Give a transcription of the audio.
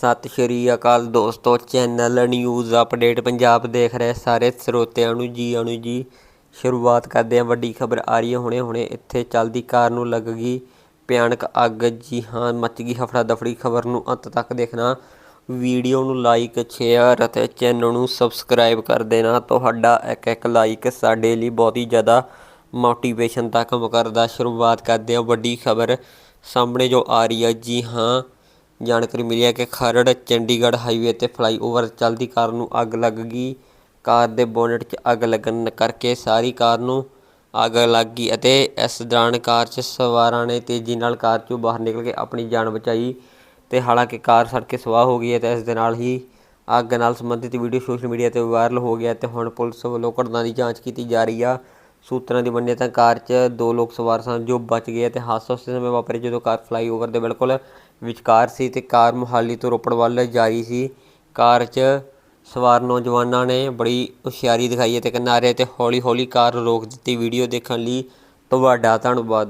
ਸਤਿ ਸ਼੍ਰੀ ਅਕਾਲ ਦੋਸਤੋ, channel news update Punjab ਦੇਖ ਰਹੇ ਸਾਰੇ ਸਰੋਤਿਆਂ ਨੂੰ ਜੀ ਆਣੂ ਜੀ। ਸ਼ੁਰੂਆਤ ਕਰਦੇ ਹਾਂ, ਵੱਡੀ ਖਬਰ ਆ ਰਹੀ ਹੈ। ਹੁਣੇ ਹੁਣੇ ਇੱਥੇ ਚੱਲਦੀ ਕਾਰ ਨੂੰ ਲੱਗ ਗਈ ਭਿਆਨਕ ਅੱਗ। ਜੀ ਹਾਂ, ਮੱਚ ਗਈ ਹਫੜਾ ਦਫੜੀ ਖਬਰ ਨੂੰ ਅੰਤ ਤੱਕ ਦੇਖਣਾ। ਵੀਡੀਓ ਨੂੰ ਲਾਈਕ ਸ਼ੇਅਰ ਅਤੇ ਚੈਨਲ ਨੂੰ ਸਬਸਕ੍ਰਾਈਬ ਕਰ ਦੇਣਾ। ਤੁਹਾਡਾ ਇੱਕ ਇੱਕ ਲਾਈਕ ਸਾਡੇ ਲਈ ਬਹੁਤ ਹੀ ਜ਼ਿਆਦਾ ਮੋਟੀਵੇਸ਼ਨ ਦਾ ਕੰਮ ਕਰਦਾ ਸ਼ੁਰੂਆਤ ਕਰਦੇ ਹਾਂ, ਵੱਡੀ ਖਬਰ ਸਾਹਮਣੇ ਜੋ ਆ ਰਹੀ ਹੈ। ਜੀ ਹਾਂ ਜਾਣਕਾਰੀ ਮਿਲੀ ਹੈ ਕਿ ਖਰੜ, ਚੰਡੀਗੜ੍ਹ ਹਾਈਵੇ ਤੇ ਫਲਾਈਓਵਰ ਚੱਲਦੀ ਕਾਰ ਨੂੰ ਅੱਗ ਲੱਗ ਗਈ। ਕਾਰ ਦੇ ਬੋਨਟ 'ਚ ਅੱਗ ਲੱਗਣ ਕਰਕੇ ਸਾਰੀ ਕਾਰ ਨੂੰ ਅੱਗ ਲੱਗ ਗਈ ਅਤੇ ਇਸ ਦੌਰਾਨ ਕਾਰ 'ਚ ਸਵਾਰਾਂ ਨੇ ਤੇਜ਼ੀ ਨਾਲ ਕਾਰ 'ਚੋਂ ਬਾਹਰ ਨਿਕਲ ਕੇ ਆਪਣੀ ਜਾਨ ਬਚਾਈ ਤੇ ਹਾਲਾਂਕਿ ਕਾਰ ਸੜ ਕੇ ਸਵਾਹ ਹੋ ਗਈ ਹੈ ਤੇ ਇਸ ਦੇ ਨਾਲ ਹੀ ਅੱਗ ਨਾਲ ਸੰਬੰਧਿਤ ਵੀਡੀਓ ਸੋਸ਼ਲ ਮੀਡੀਆ ਤੇ ਵਾਇਰਲ ਹੋ ਗਿਆ ਤੇ ਹੁਣ ਪੁਲਿਸ ਵੱਲੋਂ ਘਟਨਾ ਦੀ ਜਾਂਚ ਕੀਤੀ ਜਾ ਰਹੀ ਆ। ਸੂਤਰਾਂ ਦੀ ਮੰਨੀਏ ਤਾਂ ਕਾਰ 'ਚ ਦੋ ਲੋਕ ਸਵਾਰ ਸਨ, ਜੋ ਬਚ ਗਏ ਅਤੇ ਹਾਦਸਾ ਉਸ ਸਮੇਂ ਵਾਪਰਿਆ ਜਦੋਂ ਕਾਰ ਫਲਾਈਓਵਰ ਦੇ ਬਿਲਕੁਲ ਵਿਚਕਾਰ ਸੀ ਤੇ ਕਾਰ ਮੁਹਾਲੀ ਤੋਂ ਰੋਪੜ ਵੱਲ ਜਾ ਰਹੀ ਸੀ। ਕਾਰ 'ਚ ਸਵਾਰ ਨੌਜਵਾਨਾਂ ਨੇ ਬੜੀ ਹੁਸ਼ਿਆਰੀ ਦਿਖਾਈ ਅਤੇ ਕਿਨਾਰੇ ਤੇ ਹੌਲੀ ਹੌਲੀ ਕਾਰ ਰੋਕ ਦਿੱਤੀ। ਵੀਡੀਓ ਦੇਖਣ ਲਈ ਤੁਹਾਡਾ ਧੰਨਵਾਦ।